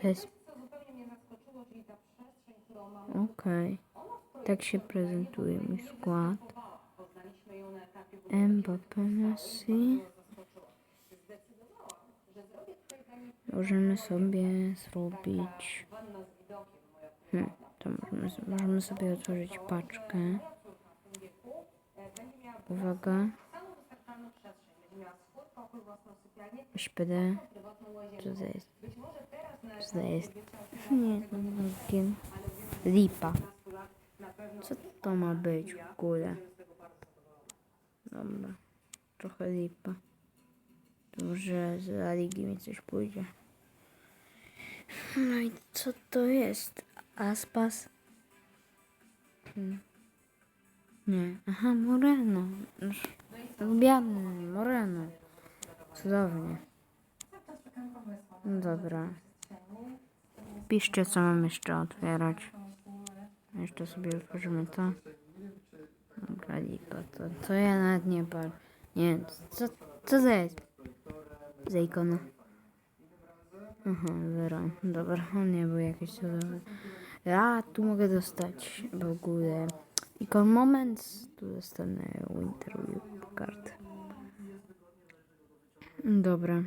To jest... Okej. Tak się prezentuje mój skład. Mbappé Messi. Możemy sobie zrobić... Hmm, to możemy, możemy sobie otworzyć paczkę. Uwaga. SPD. Co to jest? Co to jest? Nie, login. Lipa. Co to ma być w ogóle? Dobra. Trochę lipa. To może za ligi mi coś pójdzie. No i co to jest? Aspas? Hmm. Nie. Aha, Moreno. Już Lubiany, Moreno. Cudownie. No dobra. Piszcie, co mam jeszcze otwierać. Jeszcze sobie otworzymy to. Dobra, lipa, to, to ja nawet nie par. Nie, co, co to jest? Za ikona. Aha, zero. Dobra, on nie był jakiś cudowny. Ja tu mogę dostać w ogóle ikon moment. Tu dostanę Winter Card. Dobra,